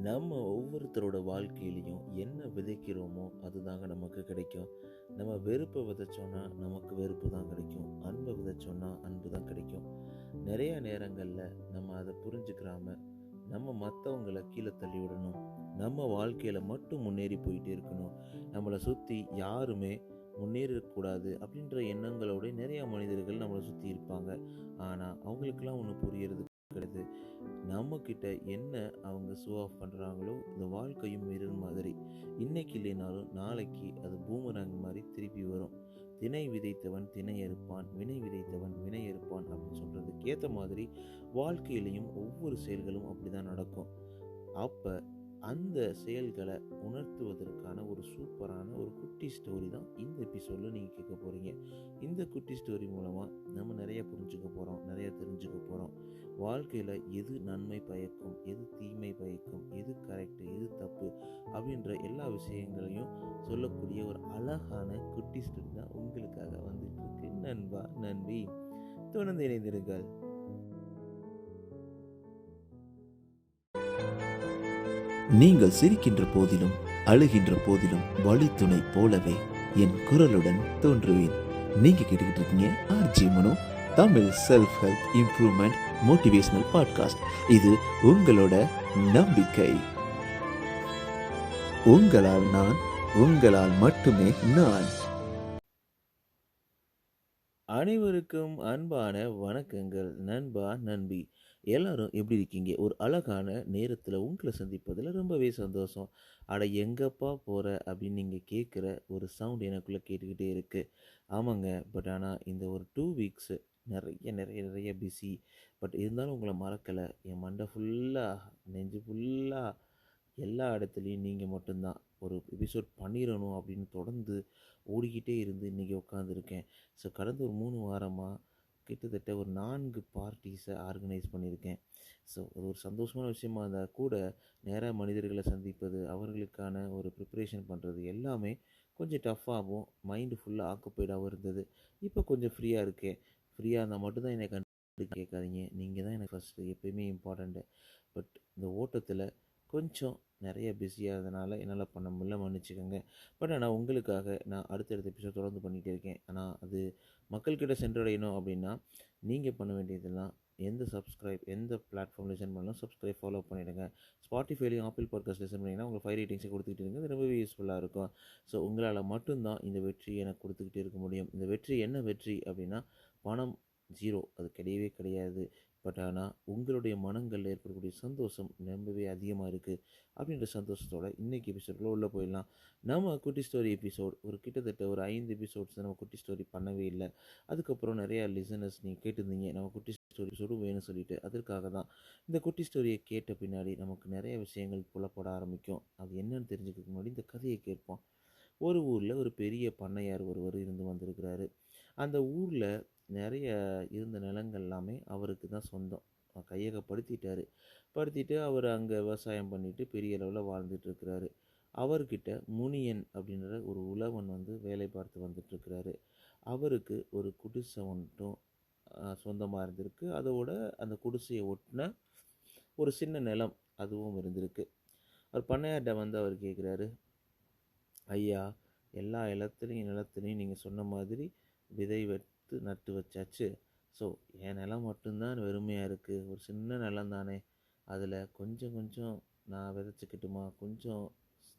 நம்ம ஒவ்வொருத்தரோட வாழ்க்கையிலையும் என்ன விதைக்கிறோமோ அதுதாங்க நமக்கு கிடைக்கும். நம்ம வெறுப்பை விதைச்சோன்னா நமக்கு வெறுப்பு தான் கிடைக்கும். அன்பை விதைச்சோன்னா அன்பு தான் கிடைக்கும். நிறைய நேரங்களில் நம்ம அதை புரிஞ்சுக்கிறாம நம்ம மற்றவங்களை கீழே தள்ளி விடணும். நம்ம வாழ்க்கையில் மட்டும் முன்னேறி போயிட்டே இருக்கணும். நம்மளை சுற்றி யாருமே முன்னேறக்கூடாது அப்படின்ற எண்ணங்களோட நிறைய மனிதர்கள் நம்மளை சுற்றி இருப்பாங்க. ஆனால் அவங்களுக்கெல்லாம் ஒன்று புரியறது கிடையாது நம்மக்கிட்ட என்ன அவங்க ஷோ ஆஃப் பண்ணுறாங்களோ இந்த வாழ்க்கையும் மிரர் மாதிரி. இன்னைக்கு இல்லைனாலும் நாளைக்கு அது பூமரங் மாதிரி திருப்பி வரும். திணை விதைத்தவன் திணை அறுப்பான் வினை விதைத்தவன் வினை அறுப்பான் அப்படின்னு சொல்கிறதுக்கு ஏற்ற மாதிரி வாழ்க்கையிலையும் ஒவ்வொரு செயல்களும் அப்படி தான் நடக்கும். அப்போ அந்த செயல்களை உணர்த்துவதற்கான ஒரு சூப்பரான ஒரு குட்டி ஸ்டோரி தான் இந்த எபிசோடில் நீங்கள் கேட்க போகிறீங்க இந்த குட்டி ஸ்டோரி மூலமாக நம்ம நிறைய புரிஞ்சுக்க போகிறோம் நிறைய தெரிஞ்சுக்க போகிறோம் வாழ்க்கையில் எது நன்மை பயக்கும் எது தீமை பயக்கும் எது கரெக்டு எது தப்பு அப்படின்ற எல்லா விஷயங்களையும் சொல்லக்கூடிய ஒரு அழகான குட்டி ஸ்டோரி தான் உங்களுக்காக வந்துட்டு இருக்கு. நண்பா நண்பி தொடர்ந்து இணைந்திருங்கள். நீங்கள் சிரிக்கின்ற போதிலும் அழுகின்ற போதிலும் வழித்துணை போலவே என் குரலுடன் தோன்றுவேன். நீங்க கேட்டுக்கிட்டு இருக்கீங்க RJ Mano Tamil self help improvement motivational podcast இது உங்களோட நம்பிக்கை. உங்களால் நான் உங்களால் மட்டுமே நான் அனைவருக்கும் அன்பான வணக்கங்கள். நண்பா நண்பி எல்லாரும் எப்படி இருக்கீங்க? ஒரு அழகான நேரத்தில் உங்களை சந்திப்பதில் ரொம்பவே சந்தோஷம். அட எங்கப்பா போகிற அப்படின்னு நீங்கள் கேட்குற ஒரு சவுண்ட் எனக்குள்ளே கேட்டுக்கிட்டே இருக்குது ஆமாங்க பட் ஆனால் இந்த ஒரு டூ வீக்ஸு நிறைய நிறைய நிறைய பிஸி பட் இருந்தாலும் உங்களை மறக்கலை. என் மண்டை ஃபுல்லாக நெஞ்சு ஃபுல்லாக எல்லா இடத்துலையும் நீங்கள் மட்டும்தான் ஒரு எபிசோட் பண்ணிடணும் அப்படின்னு தொடர்ந்து ஓடிக்கிட்டே இருந்து இன்றைக்கி உட்காந்துருக்கேன் ஸோ கடந்த ஒரு மூணு வாரமாக கிட்டத்தட்ட ஒரு நான்கு பார்ட்டிஸை ஆர்கனைஸ் பண்ணியிருக்கேன் ஸோ அது ஒரு சந்தோஷமான விஷயமா இருந்தால் கூட நேராக மனிதர்களை சந்திப்பது அவர்களுக்கான ஒரு ப்ரிப்பரேஷன் பண்ணுறது எல்லாமே கொஞ்சம் டஃப்பாகவும் மைண்டு ஃபுல்லாக ஆக்குப்பைடாகவும் இருந்தது. இப்போ கொஞ்சம் ஃப்ரீயாக இருக்கேன். ஃப்ரீயாக இருந்தால் மட்டும்தான் என்னை கண்டு கேட்காதீங்க. நீங்கள் தான் எனக்கு ஃபஸ்ட்டு எப்பயுமே இம்பார்ட்டண்ட்டு பட் இந்த ஓட்டத்தில் கொஞ்சம் நிறைய பிஸியாக என்னால் பண்ண முடியல மன்னிச்சுக்கோங்க. பட் ஆனால் உங்களுக்காக நான் அடுத்தடுத்த எபிசோட் தொடர்ந்து பண்ணிகிட்டே இருக்கேன். ஆனால் அது மக்கள்கிட்ட சென்றடையணும் அப்படின்னா நீங்கள் பண்ண வேண்டியதெல்லாம் எந்த சப்ஸ்கிரைப் எந்த பிளாட்ஃபார்ம் லிசன் பண்ணலாம் சப்ஸ்கிரைப் ஃபாலோ பண்ணிவிடுங்க ஸ்பாட்டிஃபைலையும் ஆப்பிள் பாட்காஸ்ட் லிசன் பண்ணிங்கன்னா உங்களுக்கு ஃபைவ் ரேட்டிங்ஸை கொடுத்துக்கிட்டு இருங்க. அது ரொம்பவே யூஸ்ஃபுல்லாக இருக்கும். ஸோ உங்களால் மட்டும்தான் இந்த வெற்றி எனக்கு கொடுத்துக்கிட்டே இருக்க முடியும். இந்த வெற்றி என்ன வெற்றி அப்படின்னா பணம் ஜீரோ அது கிடையவே கிடையாது. பட் ஆனால் உங்களுடைய மனங்களில் ஏற்படக்கூடிய சந்தோஷம் ரொம்பவே அதிகமாக இருக்குது அப்படின்ற சந்தோஷத்தோட இன்றைக்கி எபிசோடில் உள்ளே போயிடலாம். நம்ம குட்டி ஸ்டோரி எபிசோட் ஒரு கிட்டத்தட்ட ஒரு ஐந்து எபிசோட்ஸ் நம்ம குட்டி ஸ்டோரி பண்ணவே இல்லை. அதுக்கப்புறம் நிறையா லிசனர்ஸ் நீங்கள் கேட்டிருந்தீங்க நம்ம குட்டி ஸ்டோரி எபிசோடும் வேணும்னு சொல்லிட்டு. அதற்காக தான் இந்த குட்டி ஸ்டோரியை கேட்ட பின்னாடி நமக்கு நிறைய விஷயங்கள் புலப்பட ஆரம்பிக்கும். அது என்னன்னு தெரிஞ்சுக்கிறதுக்கு முன்னாடி இந்த கதையை கேட்போம். ஒரு ஊரில் ஒரு பெரிய பண்ணையார் ஒருவர் இருந்து வந்திருக்கிறாரு. அந்த ஊரில் நிறைய இருந்த நிலங்கள் எல்லாமே அவருக்கு தான் சொந்தம். கையகப்படுத்திட்டார். படுத்திட்டு அவர் அங்கே விவசாயம் பண்ணிட்டு பெரிய அளவில் வாழ்ந்துட்டு இருக்கிறாரு. அவர்கிட்ட முனியன் அப்படின்ற ஒரு உழவன் வந்து வேலை பார்த்து வந்துட்டுருக்கிறாரு அவருக்கு ஒரு குடிசை ஒன்றும் சொந்தமாக இருந்திருக்கு. அதோட அந்த குடிசையை ஒட்டின ஒரு சின்ன நிலம் அதுவும் இருந்திருக்கு. அவர் பண்ணையார்கிட்ட வந்து அவர் கேட்குறாரு ஐயா எல்லா இடத்துலையும் நிலத்துலையும் நீங்கள் சொன்ன மாதிரி விதை வெட் பார்த்து நட்டு வச்சாச்சு. ஸோ என் நிலம் மட்டும்தான் வெறுமையாக இருக்குது ஒரு சின்ன நிலம் தானே. அதில் கொஞ்சம் கொஞ்சம் நான் விதைச்சிக்கிட்டுமா? கொஞ்சம்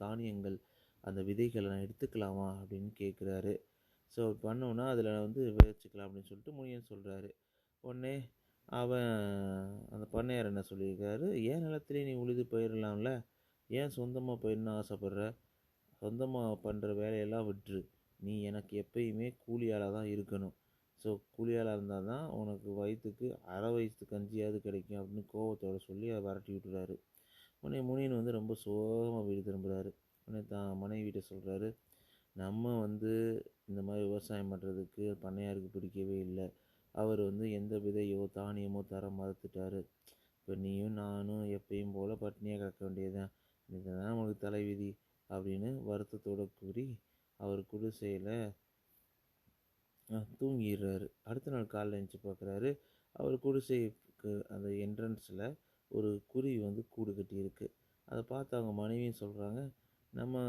தானியங்கள் அந்த விதைகளை நான் எடுத்துக்கலாமா? அப்படின்னு கேட்குறாரு ஸோ பண்ணோன்னா அதில் வந்து விதைச்சிக்கலாம் அப்படின்னு சொல்லிட்டு முனியன் சொல்கிறாரு உடனே அவன் அந்த பண்ணையார் என்ன சொல்லியிருக்காரு? ஏன் நிலத்திலே நீ உழுது போயிடலாம்ல. ஏன் சொந்தமாக போயிடணும்னு ஆசைப்பட்ற? சொந்தமாக பண்ணுற வேலையெல்லாம் விட்டுரு. நீ எனக்கு எப்பயுமே கூலியாளாக தான் இருக்கணும். ஸோ கூலியாளாக இருந்தால் தான் உனக்கு வயிற்றுக்கு அரை வயசு கஞ்சியாவது கிடைக்கும் அப்படின்னு கோவத்தோட சொல்லி அதை விரட்டி விட்டுறாரு. உடனே முனியன் வந்து ரொம்ப சோகமாக வீடு திரும்புகிறாரு உடனே தான் மனைவிட்ட சொல்கிறாரு நம்ம வந்து இந்த மாதிரி விவசாயம் பண்ணுறதுக்கு பண்ணையாருக்கு பிடிக்கவே இல்லை. அவர் வந்து எந்த விதையோ தானியமோ தர மறுத்துட்டாரு. இப்போ நீயும் நானும் எப்பயும் போல் பட்னியாக கிடக்க வேண்டியதுதான் இதுதான் நமக்கு தலைவிதி அப்படின்னு வருத்தத்தோடு கூறி அவர் குடிசையில் தூங்கிடுறாரு. அடுத்த நாள் காலைல எழுந்துச்சி பார்க்குறாரு அவர் குடிசைக்கு அந்த என்ட்ரன்ஸில் ஒரு குருவி வந்து கூடு கட்டியிருக்கு அதை பார்த்து அவங்க மனைவியும் சொல்கிறாங்க நம்ம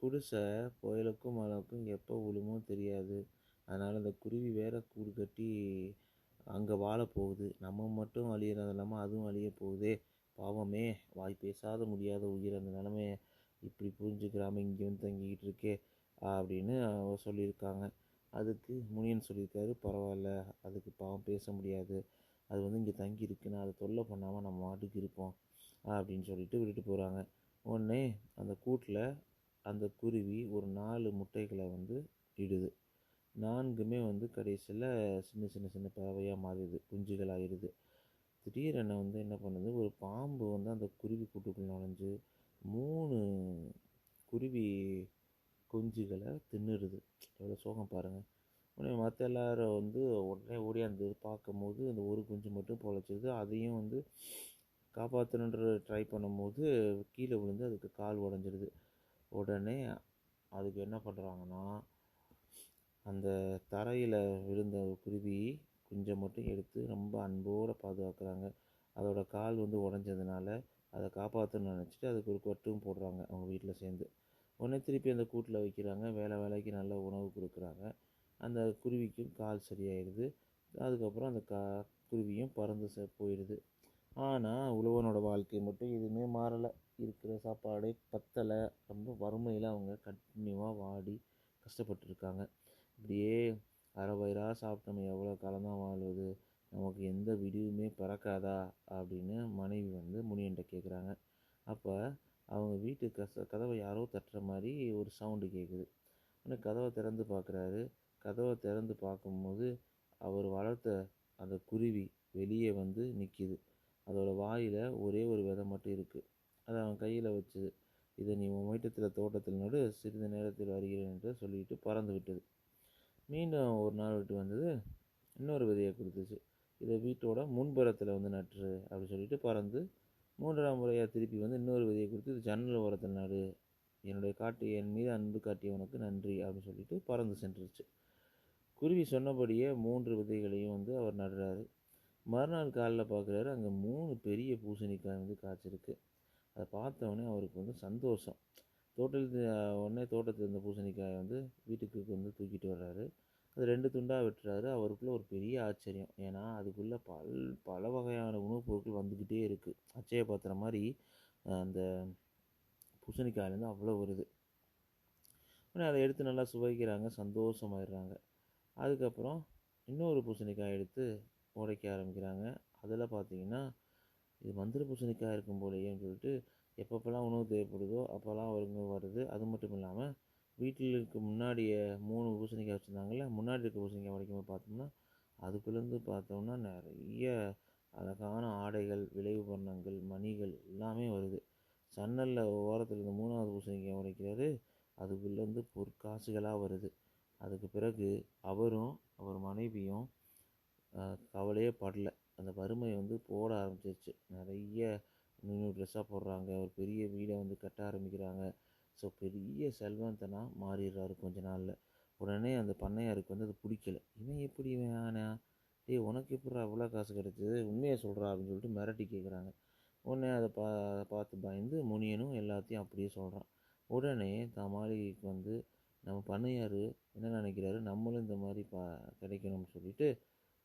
குடிசை புயலுக்கும் மழைக்கும் எப்போ விழுமோ தெரியாது. அதனால் அந்த குருவி வேற கூடு கட்டி அங்கே வாழ போகுது. நம்ம மட்டும் அழியிறது இல்லாமல் அதுவும் அழிய போகுதே. பாவமே வாய் பேசாத முடியாத உயிர் அந்த நிலமையை இப்படி புரிஞ்சுக்கிறாம இங்கே வந்து தங்கிக்கிட்டு இருக்கே அப்படின்னு அவ சொல்லியிருக்காங்க. அதுக்கு முனியன் சொல்லியிருக்காரு பரவாயில்ல அதுக்கு பாவம் பேச முடியாது. அது வந்து இங்கே தங்கி இருக்குன்னு அதை தொல்லை பண்ணாமல் நம்ம மாட்டுக்கு இருப்போம் அப்படின்னு சொல்லிட்டு விட்டுட்டு போகிறாங்க உடனே அந்த கூட்டில் அந்த குருவி ஒரு நாலு முட்டைகளை வந்து இடுது. நான்குமே வந்து கடைசியில் சின்ன சின்ன சின்ன பறவையாக மாறிடுது குஞ்சுகள் குஞ்சுகளாகிடுது. திடீரென வந்து என்ன பண்ணுது ஒரு பாம்பு வந்து அந்த குருவி கூட்டுக்குள்ள நுழைஞ்சு மூணு குருவி குஞ்சுகளை தின்னுடுது எவ்வளோ சோகம் பாருங்கள் உடனே மற்ற எல்லாரும் வந்து உடனே ஓடியாந்து பார்க்கும்போது அந்த ஒரு குஞ்சு மட்டும் பொழைச்சிது அதையும் வந்து காப்பாற்றணுன்ற ட்ரை பண்ணும்போது கீழே விழுந்து அதுக்கு கால் உடஞ்சிடுது உடனே அதுக்கு என்ன பண்ணுறாங்கன்னா அந்த தரையில் விழுந்த குருவி குஞ்சை மட்டும் எடுத்து ரொம்ப அன்போடு பாதுகாக்கிறாங்க. அதோட கால் வந்து உடஞ்சதுனால அதை காப்பாற்றணும்னு நினச்சிட்டு அதுக்கு ஒரு கொட்டும் போடுறாங்க அவங்க வீட்டில் சேர்ந்து. உடனே திருப்பி அந்த கூட்டில் வைக்கிறாங்க. வேலை வேலைக்கு நல்ல உணவு கொடுக்குறாங்க. அந்த குருவிக்கும் கால் சரியாயிடுது. அதுக்கப்புறம் அந்த கா குருவியும் பறந்து ச போயிடுது ஆனால் உழவனோட வாழ்க்கை மட்டும் எதுவுமே மாறலை. இருக்கிற சாப்பாடே பத்தலை. ரொம்ப வறுமையில் அவங்க கண்டினியூவாக வாடி கஷ்டப்பட்டுருக்காங்க. இப்படியே அரை வயிறாக சாப்பிட்டோம் எவ்வளோ காலம்தான் வாழ்வது? நமக்கு எந்த விடிவுமே பிறக்காதா? அப்படின்னு மனைவி வந்து முனியன்ட்ட கேட்குறாங்க அப்போ அவங்க வீட்டு கச கதவை யாரோ தட்டுற மாதிரி ஒரு சவுண்டு கேட்குது உடனே கதவை திறந்து பார்க்குறாரு கதவை திறந்து பார்க்கும்போது அவர் வளர்த்த அந்த குருவி வெளியே வந்து நிற்கிது அதோட வாயில் ஒரே ஒரு விதை மட்டும் இருக்குது அதை அவன் கையில் வச்சுது இதை நீ உன் வீட்டத்தில் தோட்டத்தில் நடு சிறிது நேரத்தில் வருகிறேன் என்று சொல்லிட்டு பறந்து விட்டது. மீண்டும் ஒரு நாள் விட்டு வந்தது. இன்னொரு விதையை கொடுத்துச்சு. இதை வீட்டோட முன்புறத்தில் வந்து நட்டுரு அப்படி சொல்லிட்டு பறந்து மூன்றாம் முறையாக திருப்பி வந்து இன்னொரு விதையை கொடுத்து இது ஜன்னல் ஓரத்தில் நடு. என்னுடைய காட்டு என் மீது அன்பு காட்டியவனுக்கு நன்றி அப்படின்னு சொல்லிட்டு பறந்து சென்றுருச்சு. குருவி சொன்னபடியே மூன்று விதைகளையும் வந்து அவர் நடுறாரு. மறுநாள் காலில் பார்க்குறாரு அங்கே மூணு பெரிய பூசணிக்காய் வந்து காய்ச்சிருக்கு. அதை பார்த்தவொடனே அவருக்கு வந்து சந்தோஷம். தோட்டத்தில் உடனே தோட்டத்தில் இருந்த பூசணிக்காயை வந்து வீட்டுக்கு வந்து தூக்கிட்டு வர்றாரு. அது ரெண்டு துண்டாக வெட்டுறாரு. அவருக்குள்ளே ஒரு பெரிய ஆச்சரியம். ஏன்னா அதுக்குள்ளே பல் பல வகையான உணவுப் பொருட்கள் வந்துக்கிட்டே இருக்குது அச்சய பாத்திரம் மாதிரி அந்த பூசணிக்காயிலேருந்து அவ்வளோ வருது. உடனே அதை எடுத்து நல்லா சுவைக்கிறாங்க. சந்தோஷமாயிடுறாங்க. அதுக்கப்புறம் இன்னொரு பூசணிக்காய் எடுத்து உடைக்க ஆரம்பிக்கிறாங்க. அதில் பார்த்தீங்கன்னா இது மந்திர பூசணிக்காய் இருக்கும் போலயேன்னு சொல்லிட்டு எப்பப்பெல்லாம் உணவு தேவைப்படுதோ அப்போல்லாம் அவருங்க வருது. அது மட்டும் இல்லாமல் வீட்டில் இருக்க முன்னாடியே மூணு பூசணிக்காய் வச்சுருந்தாங்கல்ல முன்னாடி இருக்க பூசணிக்காய் உடைக்கும்போது பார்த்தோம்னா அதுக்குள்ளேருந்து பார்த்தோம்னா நிறைய அழகான ஆடைகள் விளைவு வண்ணங்கள் மணிகள் எல்லாமே வருது. சன்னலில் ஓரத்தில் இருந்து மூணாவது பூசணிக்காய் உடைக்கிறாரு. அதுக்குள்ளேருந்து பொற்காசுகளாக வருது. அதுக்கு பிறகு அவரும் அவர் மனைவியும் கவலையே படல. அந்த வறுமை வந்து போட ஆரம்பிச்சிருச்சு. நிறைய நியூ ட்ரெஸ்ஸாக போடுறாங்க. ஒரு பெரிய வீடை வந்து கட்ட ஆரம்பிக்கிறாங்க. ஸோ பெரிய செல்வந்தனாக மாறிடுறாரு கொஞ்ச நாளில். உடனே அந்த பண்ணையாருக்கு வந்து அது பிடிக்கல. இவன் எப்படி இவன் ஆனா? டேய் உனக்கு எப்படி அவ்வளோ காசு கிடைச்சது? உண்மையை சொல்கிறா அப்படின்னு சொல்லிட்டு மிரட்டி கேட்குறாங்க உடனே அதை பா பார்த்து பயந்து முனியனும் எல்லாத்தையும் அப்படியே சொல்கிறான் உடனே தான் மாளிகைக்கு வந்து நம்ம பண்ணையார் என்ன நினைக்கிறாரு? நம்மளும் இந்த மாதிரி பா கிடைக்கணும்னு சொல்லிட்டு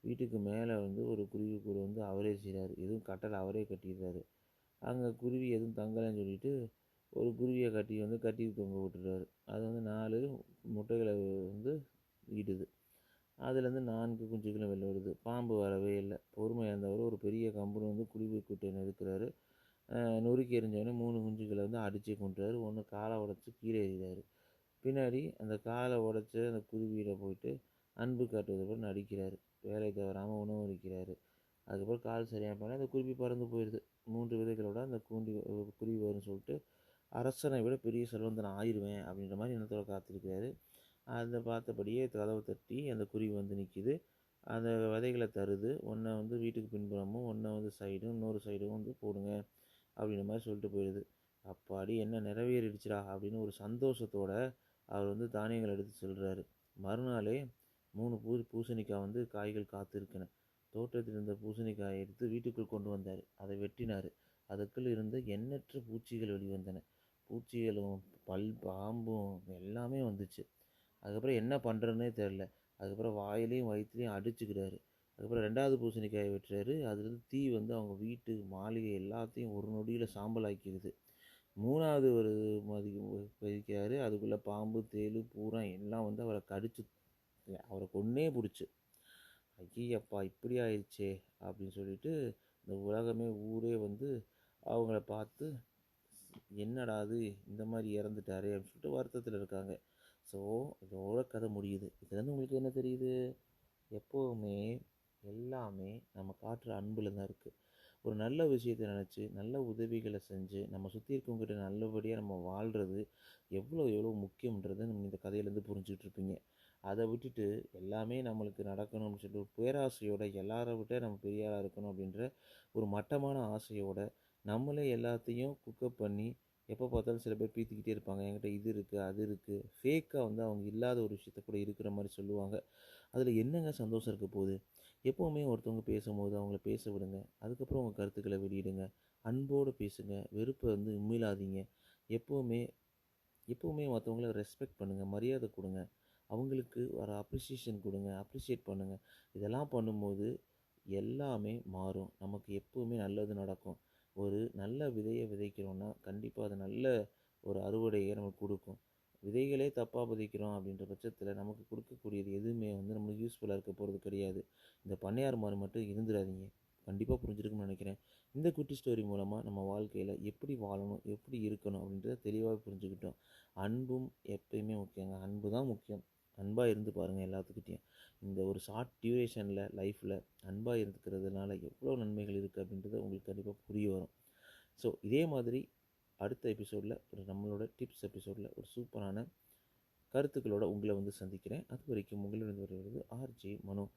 வீட்டுக்கு மேலே வந்து ஒரு குருவி கூடு வந்து அவரே செய்கிறாரு எதுவும் கட்டலை அவரே கட்டிடுறாரு. அங்கே குருவி எதுவும் தங்கலைன்னு சொல்லிட்டு ஒரு குருவியை கட்டி வந்து கட்டி தொங்க விட்டுறாரு அது வந்து நாலு முட்டைகளை வந்து ஈடுது அதுலேருந்து நான்கு குஞ்சுகளும் வெளில வருது. பாம்பு வரவே இல்லை. பொறுமையாக இருந்தவர் ஒரு பெரிய கம்புன்னு வந்து குருவி கூட்டை நெருக்கிறாரு. நொறுக்கி எறிஞ்சவொடனே மூணு குஞ்சுகளை வந்து அடித்து கொண்டுறாரு ஒன்று காலை உடச்சி கீழே எறிகிறாரு. பின்னாடி அந்த காலை உடச்சி அந்த குருவியில் போயிட்டு அன்பு காட்டுவது போல் நடிக்கிறார். வேலை தவறாமல் உணவு அளிக்கிறாரு. அதுக்கப்புறம் கால் சரியாக போனால் அந்த குருவி பறந்து போயிடுது மூன்று விதைகளோட அந்த கூண்டி குருவி வரும்னு சொல்லிட்டு அரசனை விட பெரிய செல்வந்தன் ஆயிடுவேன் அப்படின்ற மாதிரி எண்ணத்தோட காத்திருக்கிறாரு. அதை பார்த்தபடியே கதவை தட்டி அந்த குருவி வந்து நிற்கிது அந்த விதைகளை தருது. ஒன்றை வந்து வீட்டுக்கு பின்புறமும் ஒன்றை வந்து சைடும் இன்னொரு சைடும் வந்து போடுங்க அப்படின்ற மாதிரி சொல்லிட்டு போயிடுது அப்பாடி என்ன நிறைவேறிடுச்சுடா அப்படின்னு ஒரு சந்தோஷத்தோட அவர் வந்து தானியங்கள் எடுத்து சொல்கிறாரு மறுநாளே மூணு பூ பூசணிக்காய் வந்து காய்கள் காத்திருக்கின. தோட்டத்தில் இருந்த பூசணிக்காயை எடுத்து வீட்டுக்குள் கொண்டு வந்தார். அதை வெட்டினார். அதுக்குள் இருந்த எண்ணற்ற பூச்சிகள் வெளிவந்தன. பூச்சிகளும் பல் பாம்பும் எல்லாமே வந்துச்சு. அதுக்கப்புறம் என்ன பண்ணுறதுனே தெரில அதுக்கப்புறம் வாயிலையும் வயிற்றுலையும் அடிச்சுக்கிறாரு. அதுக்கப்புறம் ரெண்டாவது பூசணிக்காயை வெட்டுறாரு. அதுலேருந்து தீ வந்து அவங்க வீட்டு மாளிகை எல்லாத்தையும் ஒரு நொடியில் சாம்பல் ஆக்கிடுது மூணாவது ஒரு பதிக்கிறாரு அதுக்குள்ளே பாம்பு தேள் பூரா எல்லாம் வந்து அவரை கடிச்சு அவரை கொன்னே பிடிச்சி. ஐயப்பா இப்படி ஆயிடுச்சே அப்படின்னு சொல்லிட்டு இந்த உலகமே ஊரே வந்து அவங்கள பார்த்து என்னடா அது இந்த மாதிரி இறந்துட்டாரு அப்படின்னு சொல்லிட்டு வருத்தத்தில் இருக்காங்க. ஸோ இதோட கதை முடியுது. இதுலேருந்து உங்களுக்கு என்ன தெரியுது? எப்போவுமே எல்லாமே நம்ம காட்டுற அன்பில் தான் இருக்குது ஒரு நல்ல விஷயத்தை நினச்சி நல்ல உதவிகளை செஞ்சு நம்ம சுற்றி இருக்கவங்ககிட்ட நல்லபடியாக நம்ம வாழ்கிறது எவ்வளோ எவ்வளோ முக்கியன்றதை நம்ம இந்த கதையிலேருந்து புரிஞ்சுக்கிட்டு இருப்பீங்க. அதை விட்டுட்டு எல்லாமே நம்மளுக்கு நடக்கணும்னு சொல்லிட்டு ஒரு பேராசையோட எல்லாரை விட நம்ம பெரியாராக இருக்கணும் அப்படின்ற ஒரு மட்டமான ஆசையோட நம்மளே எல்லாத்தையும் குக்கப் பண்ணி எப்போ பார்த்தாலும் சில பேர் பீத்திக்கிட்டே இருப்பாங்க. என்கிட்ட இது இருக்குது அது இருக்குது ஃபேக்காக வந்து அவங்க இல்லாத ஒரு விஷயத்த கூட இருக்கிற மாதிரி சொல்லுவாங்க. அதில் என்னங்க சந்தோஷம் இருக்க போகுது? எப்போவுமே ஒருத்தவங்க பேசும்போது அவங்கள பேச விடுங்க. அதுக்கப்புறம் உங்கள் கருத்துக்களை வெளியிடுங்க. அன்போடு பேசுங்க. வெறுப்பை வந்து உமிழாதீங்க. எப்போவுமே எப்போவுமே மற்றவங்கள ரெஸ்பெக்ட் பண்ணுங்கள் மரியாதை கொடுங்க. அவங்களுக்கு வர அப்ரிசியேஷன் கொடுங்க. அப்ரிஷியேட் பண்ணுங்கள் இதெல்லாம் பண்ணும்போது எல்லாமே மாறும். நமக்கு எப்போவுமே நல்லது நடக்கும். ஒரு நல்ல விதையை விதைக்கிறோன்னா கண்டிப்பாக அது நல்ல ஒரு அறுவடையை நமக்கு கொடுக்கும். மொழிகளே தப்பாக பதிக்கிறோம் அப்படின்ற பட்சத்தில் நமக்கு கொடுக்கக்கூடியது எதுவுமே வந்து நம்மளுக்கு யூஸ்ஃபுல்லாக இருக்க போகிறது கிடையாது. இந்த பண்ணையார் மாதிரி மட்டும் இருந்துடாதீங்க. கண்டிப்பாக புரிஞ்சிருக்கும்னு நினைக்கிறேன். இந்த குட்டி ஸ்டோரி மூலமாக நம்ம வாழ்க்கையில் எப்படி வாழணும் எப்படி இருக்கணும் அப்படின்றத தெளிவாக புரிஞ்சுக்கிட்டோம். அன்பும் எப்பயுமே முக்கியங்க. அன்பு தான் முக்கியம். அன்பாக இருந்து பாருங்கள் எல்லாத்துக்கிட்டேயும். இந்த ஒரு ஷார்ட் டியூரேஷனில் லைஃப்பில் அன்பாக இருந்துக்கிறதுனால எவ்வளோ நன்மைகள் இருக்குது அப்படின்றது உங்களுக்கு கண்டிப்பாக புரிய வரும். ஸோ இதே மாதிரி அடுத்த எபிசோடில் ஒரு நம்மளோட டிப்ஸ் எபிசோடில் ஒரு சூப்பரான கருத்துக்களோட உங்களை வந்து சந்திக்கிறேன். அது வரைக்கும் உங்களிடம் வருவது ஆர்ஜே மனோ.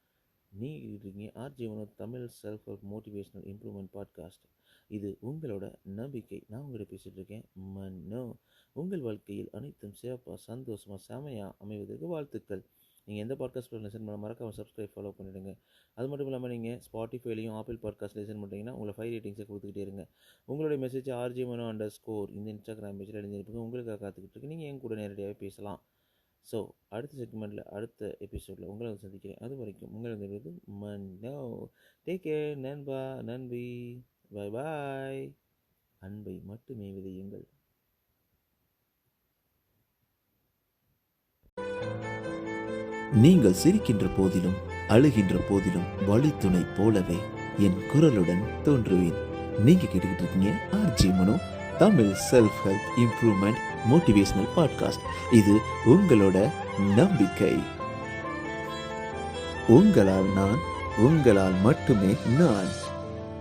நீ இருக்கீங்க RJ Mano Tamil self help motivational improvement podcast இது உங்களோட நம்பிக்கை. நான் உங்கள்கிட்ட பேசிகிட்டு இருக்கேன் மனோ. உங்கள் வாழ்க்கையில் அனைத்தும் சிறப்பாக சந்தோஷமாக செமையாக அமைவதற்கு வாழ்த்துக்கள். நீங்கள் எந்த பாட்காஸ்ட் லிசன் பண்ண மறக்காம சப்ஸ்கிரைப் ஃபாலோ பண்ணிவிடுங்க அது மட்டும் இல்லாமல் நீங்கள் ஸ்பாட்டிஃபைலையும் ஆப்பிள் பாட்காஸ்ட் லிசன் பண்ணிட்டீங்கன்னா உங்களை ஃபைவ் ரேட்டிங்ஸை கொடுத்துக்கிட்டே இருங்க. உங்களுடைய message RJ Mano underscore இந்த இன்ஸ்டாகிராம் பேஜில் எழுந்திருப்பீங்க. உங்களுக்காக காத்துக்கிட்டு இருக்கு நீங்கள் என் கூட நேரடியாகவே பேசலாம். ஸோ அடுத்த செக்மெண்ட்டில் அடுத்த எபிசோடில் உங்களை சந்திக்கிறேன். அது வரைக்கும் உங்களை வந்து மன்னோ. டேக் கேர் நண்பா நன்பி பாய் பாய் அன்பை மட்டுமே விதையுங்கள். நீங்கள் சிரிக்கின்ற போதிலும் அழுகின்ற போதிலும் வழித்துணை போலவே என் குரலுடன் தோன்றுவேன். நீங்க கேட்டுக்கிட்டு இருக்கீங்க RJ Mano Tamil self help improvement motivational podcast இது உங்களோட நம்பிக்கை. உங்களால் நான் உங்களால் மட்டுமே நான்.